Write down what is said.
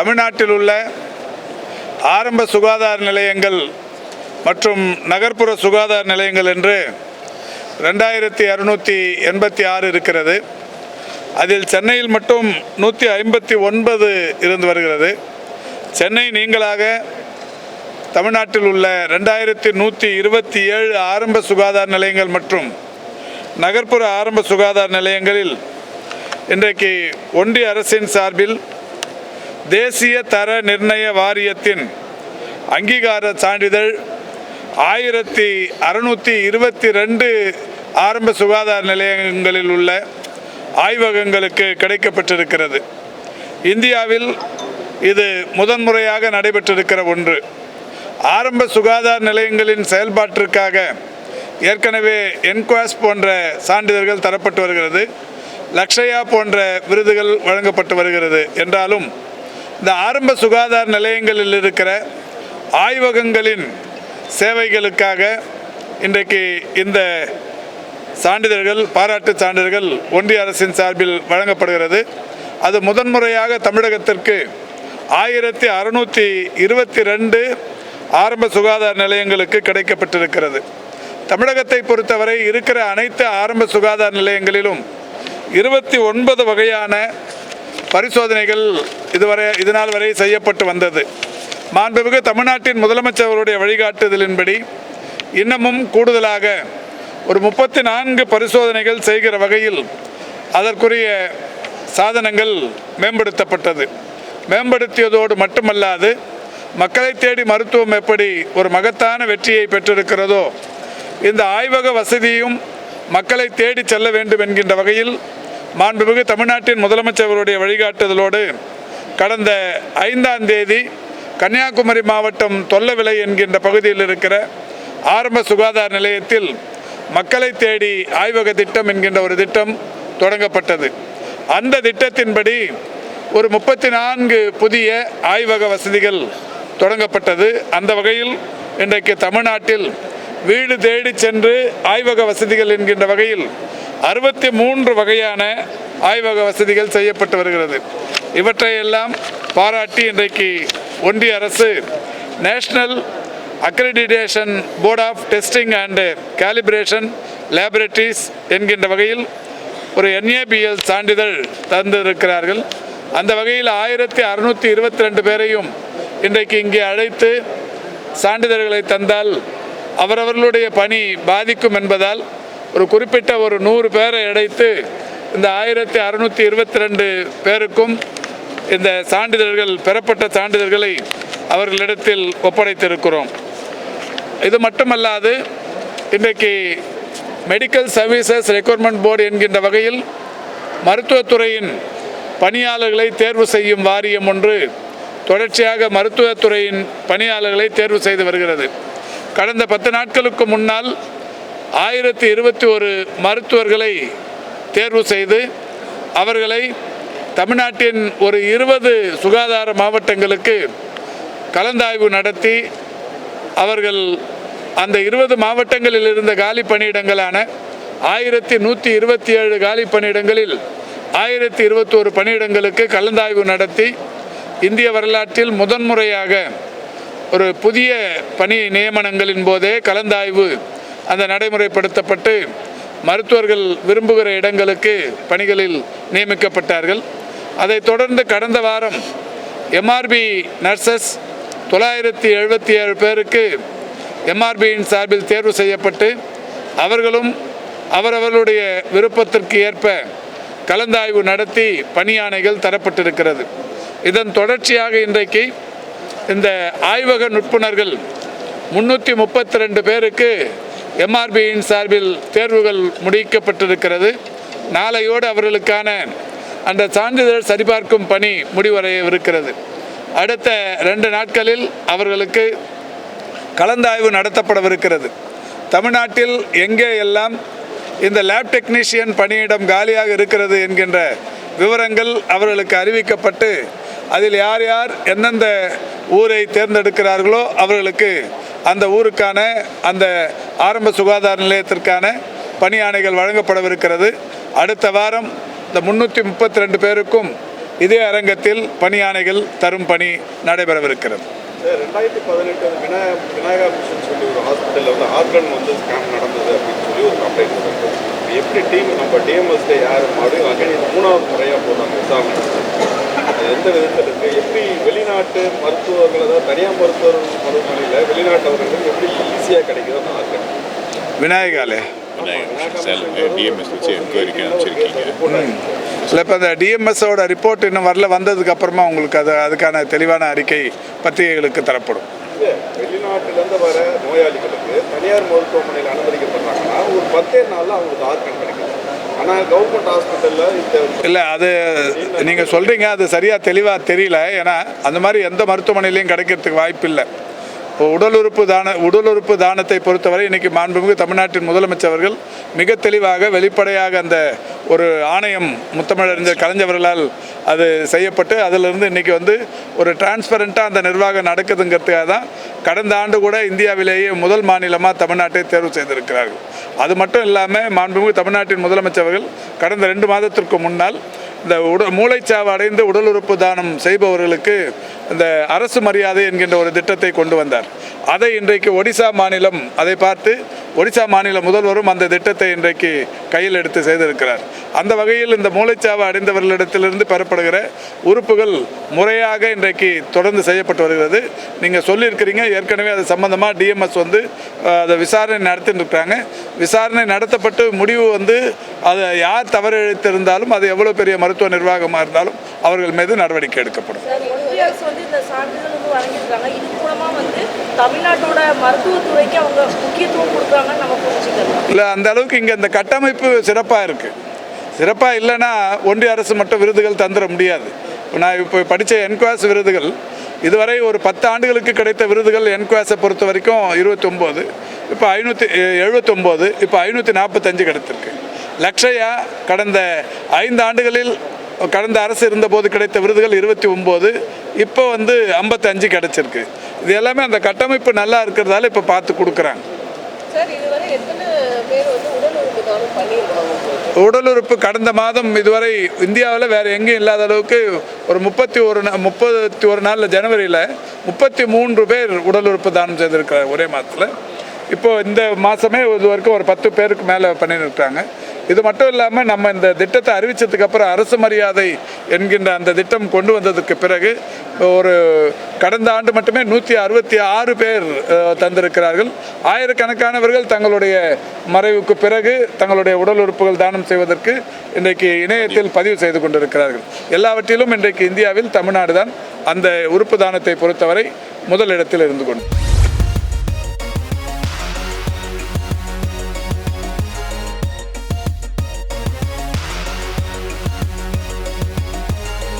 தமிழ்நாட்டில் உள்ள ஆரம்ப சுகாதார நிலையங்கள் மற்றும் நகர்ப்புற சுகாதார நிலையங்கள் என்று ரெண்டாயிரத்தி அறுநூற்றி எண்பத்தி ஆறு இருக்கிறது. அதில் சென்னையில் மட்டும் நூற்றி ஐம்பத்தி ஒன்பது இருந்து வருகிறது. சென்னை நீங்களாக தமிழ்நாட்டில் உள்ள ரெண்டாயிரத்தி நூற்றி இருபத்தி ஏழு ஆரம்ப சுகாதார நிலையங்கள் மற்றும் நகர்ப்புற ஆரம்ப சுகாதார நிலையங்களில் இன்றைக்கு ஒன்றிய அரசின் சார்பில் தேசிய தர நிர்ணய வாரியத்தின் அங்கீகார சான்றிதழ் ஆயிரத்தி அறுநூற்றி இருபத்தி ரெண்டு ஆரம்ப சுகாதார நிலையங்களில் உள்ள ஆய்வகங்களுக்கு கிடைக்கப்பட்டிருக்கிறது. இந்தியாவில் இது முதன்முறையாக நடைபெற்றிருக்கிற ஒன்று. ஆரம்ப சுகாதார நிலையங்களின் செயல்பாட்டிற்காக ஏற்கனவே என்குவாஸ் போன்ற சான்றிதழ்கள் தரப்பட்டு வருகிறது. லக்ஷயா போன்ற விருதுகள் வழங்கப்பட்டு வருகிறது. என்றாலும் இந்த ஆரம்ப சுகாதார நிலையங்களில் இருக்கிற ஆய்வகங்களின் சேவைகளுக்காக இன்றைக்கு இந்த சான்றிதழ்கள் பாராட்டு சான்றிதழ்கள் ஒன்றிய அரசின் சார்பில் வழங்கப்படுகிறது. அது முதன்முறையாக தமிழகத்திற்கு ஆயிரத்தி அறுநூற்றி இருபத்தி ரெண்டு ஆரம்ப சுகாதார நிலையங்களுக்கு கிடைக்கப்பட்டிருக்கிறது. தமிழகத்தை பொறுத்தவரை இருக்கிற அனைத்து ஆரம்ப சுகாதார நிலையங்களிலும் இருபத்தி ஒன்பது வகையான பரிசோதனைகள் இதுவரை இதுநாள் வரை செய்யப்பட்டு வந்தது. மாண்புமிகு தமிழ்நாட்டின் முதலமைச்சருடைய வழிகாட்டுதலின்படி இன்னமும் கூடுதலாக ஒரு முப்பத்தி நான்கு பரிசோதனைகள் செய்கிற வகையில் அதற்குரிய சாதனங்கள் மேம்படுத்தப்பட்டது. மேம்படுத்தியதோடு மட்டுமல்லாது மக்களை தேடி மருத்துவம் எப்படி ஒரு மகத்தான வெற்றியை பெற்றிருக்கிறதோ இந்த ஆய்வக வசதியும் மக்களை தேடி செல்ல வேண்டும் என்கின்ற வகையில் மாண்புமிகு தமிழ்நாட்டின் முதலமைச்சருடைய வழிகாட்டுதலோடு கடந்த ஐந்தாம் தேதி கன்னியாகுமரி மாவட்டம் தொல்லவிலை என்கின்ற பகுதியில் இருக்கிற ஆரம்ப சுகாதார நிலையத்தில் மக்களை தேடி ஆய்வக திட்டம் என்கின்ற ஒரு திட்டம் தொடங்கப்பட்டது. அந்த திட்டத்தின்படி ஒரு முப்பத்தி நான்கு புதிய ஆய்வக வசதிகள் தொடங்கப்பட்டது. அந்த வகையில் இன்றைக்கு தமிழ்நாட்டில் வீடு தேடி சென்று ஆய்வக வசதிகள் என்கின்ற வகையில் அறுபத்தி மூன்று வகையான ஆய்வக வசதிகள் செய்யப்பட்டு வருகிறது. இவற்றையெல்லாம் பாராட்டி இன்றைக்கு ஒன்றிய அரசு national accreditation board of testing and calibration laboratories என்கின்ற வகையில் ஒரு என்ஏபிஎல் சான்றிதழ் தந்திருக்கிறார்கள். அந்த வகையில் ஆயிரத்தி அறுநூற்றி இருபத்தி ரெண்டு பேரையும் இன்றைக்கு இங்கே அழைத்து சான்றிதழ்களை தந்தால் அவரவர்களுடைய பணி பாதிக்கும் என்பதால் ஒரு குறிப்பிட்ட ஒரு நூறு பேரை இடைத்து இந்த ஆயிரத்தி அறுநூற்றி இருபத்தி ரெண்டு பேருக்கும் இந்த சான்றிதழ்கள் பெறப்பட்ட சான்றிதழ்களை அவர்களிடத்தில் ஒப்படைத்திருக்கிறோம். இது மட்டுமல்லாது இன்றைக்கு மெடிக்கல் சர்வீசஸ் ரெக்ரூட்மெண்ட் போர்டு என்கின்ற வகையில் மருத்துவத்துறையின் பணியாளர்களை தேர்வு செய்யும் வாரியம் ஒன்று தொடர்ச்சியாக மருத்துவத்துறையின் பணியாளர்களை தேர்வு செய்து வருகிறது. கடந்த பத்து நாட்களுக்கு முன்னால் ஆயிரத்தி இருபத்தி ஒரு மருத்துவர்களை தேர்வு செய்து அவர்களை தமிழ்நாட்டின் ஒரு இருபது சுகாதார மாவட்டங்களுக்கு கலந்தாய்வு நடத்தி அவர்கள் அந்த இருபது மாவட்டங்களில் இருந்த காலி பணியிடங்களான ஆயிரத்தி நூற்றி இருபத்தி ஏழு காலி பணியிடங்களில் ஆயிரத்தி இருபத்தோரு பணியிடங்களுக்கு கலந்தாய்வு நடத்தி இந்திய வரலாற்றில் முதன்முறையாக ஒரு புதிய பணி நியமனங்களின் போதே கலந்தாய்வு அந்த நடைமுறைப்படுத்தப்பட்டு மருத்துவர்கள் விரும்புகிற இடங்களுக்கு பணிகளில் நியமிக்கப்பட்டார்கள். அதைத் தொடர்ந்து கடந்த வாரம் எம்ஆர்பி நர்சஸ் தொள்ளாயிரத்தி எழுபத்தி ஏழு பேருக்கு எம்ஆர்பியின் சார்பில் தேர்வு செய்யப்பட்டு அவர்களும் அவரவர்களுடைய விருப்பத்திற்கு ஏற்ப கலந்தாய்வு நடத்தி பணியாணைகள் தரப்பட்டிருக்கிறது. இதன் தொடர்ச்சியாக இன்றைக்கு இந்த ஆய்வக நுட்புணர்கள் முன்னூற்றி முப்பத்தி ரெண்டு பேருக்கு எம்ஆர்பியின் சார்பில் தேர்வுகள் முடிக்கப்பட்டிருக்கிறது. நாளையோடு அவர்களுக்கான அந்த சான்றிதழ் சரிபார்க்கும் பணி முடிவடையவிருக்கிறது. அடுத்த ரெண்டு நாட்களில் அவர்களுக்கு கலந்தாய்வு நடத்தப்படவிருக்கிறது. தமிழ்நாட்டில் எங்கே எல்லாம் இந்த லேப் டெக்னீஷியன் பணியிடம் காலியாக இருக்கிறது என்கின்ற விவரங்கள் அவர்களுக்கு அறிவிக்கப்பட்டு அதில் யார் யார் எந்தெந்த ஊரை தேர்ந்தெடுக்கிறார்களோ அவர்களுக்கு அந்த ஊருக்கான அந்த ஆரம்ப சுகாதார நிலையத்திற்கான பணி வழங்கப்படவிருக்கிறது. அடுத்த வாரம் இந்த முந்நூற்றி முப்பத்தி ரெண்டு பேருக்கும் இதே அரங்கத்தில் பணியானைகள் தரும் பணி நடைபெறவிருக்கிறது. ரெண்டாயிரத்தி பதினெட்டு விநாயகா விநாயகா மிஷன் சொல்லி ஒரு ஹாஸ்பிட்டலில் வந்து ஆர்கன் வந்து ஸ்கேம் நடந்தது அப்படின்னு சொல்லி ஒரு கம்ப்ளைண்ட் இருக்கு. எப்படி டீம் நம்ம டிஎம்எஸ்ல யார் மறுபடியும் மூணாவது முறையாக போடுறாங்க விசாரணை எந்த விதத்தில் இருக்குது எப்படி வெளிநாட்டு மருத்துவர்கள் அதாவது தனியார் மருத்துவர் மருத்துவமனையில் வெளிநாட்டவர்களுக்கு எப்படி ஈஸியாக கிடைக்குது அந்த ஆர்கன் விநாயகாலே. இல்லை இப்போ இந்த டிஎம்எஸோட ரிப்போர்ட் இன்னும் வரல வந்ததுக்கு அப்புறமா உங்களுக்கு அது அதுக்கான தெளிவான அறிக்கை பத்திரிகைகளுக்கு தரப்படும். இல்லை வெளிநாட்டிலேருந்து வர நோயாளிகளுக்கு தனியார் மருத்துவமனையில் அனுமதிக்கப்படுறாங்கன்னா ஒரு பத்தே நாளில் அவங்களுக்கு ஆர்கன் கிடைக்குது ஆனால் கவர்மெண்ட் ஹாஸ்பிட்டலில் இந்த இல்லை அது நீங்கள் சொல்கிறீங்க அது சரியாக தெளிவாக தெரியல. ஏன்னா அந்த மாதிரி எந்த மருத்துவமனையிலையும் கிடைக்கிறதுக்கு வாய்ப்பு இல்லை. உடல் உறுப்பு தான உடல் உறுப்பு தானத்தை பொறுத்தவரை இன்றைக்கி மாண்புமிகு தமிழ்நாட்டின் முதலமைச்சர் அவர்கள் மிக தெளிவாக வெளிப்படையாக அந்த ஒரு ஆணையம் முத்தமிழறிஞர் கலைஞர்களால் அது செய்யப்பட்டு அதிலிருந்து இன்றைக்கி வந்து ஒரு டிரான்ஸ்பரண்ட்டாக அந்த நிர்வாகம் நடக்குதுங்கிறதுக்காக தான் கடந்த ஆண்டு கூட இந்தியாவிலேயே முதல் மாநிலமாக தமிழ்நாட்டை தேர்வு செய்திருக்கிறார்கள். அது மட்டும் இல்லாமல் மாண்புமிகு தமிழ்நாட்டின் முதலமைச்சர்கள் கடந்த ரெண்டு மாதத்திற்கு முன்னால் இந்த உட மூளைச்சாவு அடைந்து உடல் உறுப்பு தானம் செய்பவர்களுக்கு இந்த அரசு மரியாதை என்கின்ற ஒரு திட்டத்தை கொண்டு வந்தார். அதை இன்றைக்கு ஒடிசா மாநிலம் அதை பார்த்து ஒடிசா மாநில முதல்வரும் அந்த திட்டத்தை இன்றைக்கு கையில் எடுத்து செய்திருக்கிறார். அந்த வகையில் இந்த மூளைச்சாவு அடைந்தவர்களிடத்திலிருந்து பெறப்படுகிற உறுப்புகள் முறையாக இன்றைக்கு தொடர்ந்து செய்யப்பட்டு வருகிறது. நீங்கள் சொல்லியிருக்கிறீங்க ஏற்கனவே அது சம்பந்தமாக டிஎம்எஸ் வந்து அதை விசாரணை நடத்திட்டு இருக்கிறாங்க விசாரணை நடத்தப்பட்டு முடிவு வந்து அதை யார் தவறு இழைத்திருந்தாலும் அது எவ்வளோ பெரிய மருத்துவ நிர்வாகமாக இருந்தாலும் அவர்கள் மீது நடவடிக்கை எடுக்கப்படும். இல்லை அந்த அளவுக்கு இங்கே இந்த கட்டமைப்பு சிறப்பாக இருக்குது சிறப்பாக இல்லைன்னா ஒன்றிய அரசு மட்டும் விருதுகள் தந்துட முடியாது. இப்போ நான் இப்போ படித்த என்குவாஸ் விருதுகள் இதுவரை ஒரு பத்து ஆண்டுகளுக்கு கிடைத்த விருதுகள் என்குவாஸை பொறுத்த வரைக்கும் இருபத்தொம்போது இப்போ ஐநூற்றி எழுபத்தொம்போது இப்போ ஐநூற்றி நாற்பத்தஞ்சு கிடைத்திருக்கு. லக்ஷயா கடந்த ஐந்து ஆண்டுகளில் கடந்த அரசு இருந்தபோது கிடைத்த விருதுகள் இருபத்தி ஒம்பது இப்போ வந்து ஐம்பத்தஞ்சு கிடைச்சிருக்கு. இது எல்லாமே அந்த கட்டமைப்பு நல்லா இருக்கிறதால இப்போ பார்த்து கொடுக்குறாங்க. உடல் உறுப்பு கடந்த மாதம் இதுவரை இந்தியாவில் வேறு எங்கேயும் இல்லாத அளவுக்கு ஒரு முப்பத்தி ஒரு நா- முப்பத்தி ஒரு நாளில் ஜனவரியில் முப்பத்தி மூன்று பேர் உடல் உறுப்பு தானம் செய்திருக்கிறார் ஒரே மாதத்தில். இப்போ இந்த மாதமே இது வரைக்கும் ஒரு பத்து பேருக்கு மேலே பண்ணியிருக்கிறாங்க இது மட்டும் இல்லாமல் நம்ம இந்த திட்டத்தை அறிவித்ததுக்கப்புறம் அரசு மரியாதை என்கின்ற அந்த திட்டம் கொண்டு வந்ததுக்கு பிறகு ஒரு கடந்த ஆண்டு மட்டுமே நூற்றி அறுபத்தி ஆறு பேர் தந்திருக்கிறார்கள். ஆயிரக்கணக்கானவர்கள் தங்களுடைய மறைவுக்கு பிறகு தங்களுடைய உடல் உறுப்புகள் தானம் செய்வதற்கு இன்றைக்கு இணையத்தில் பதிவு செய்து கொண்டிருக்கிறார்கள். எல்லாவற்றிலும் இன்றைக்கு இந்தியாவில் தமிழ்நாடு தான் அந்த உறுப்பு தானத்தை பொறுத்தவரை முதலிடத்தில் இருந்து கொண்டு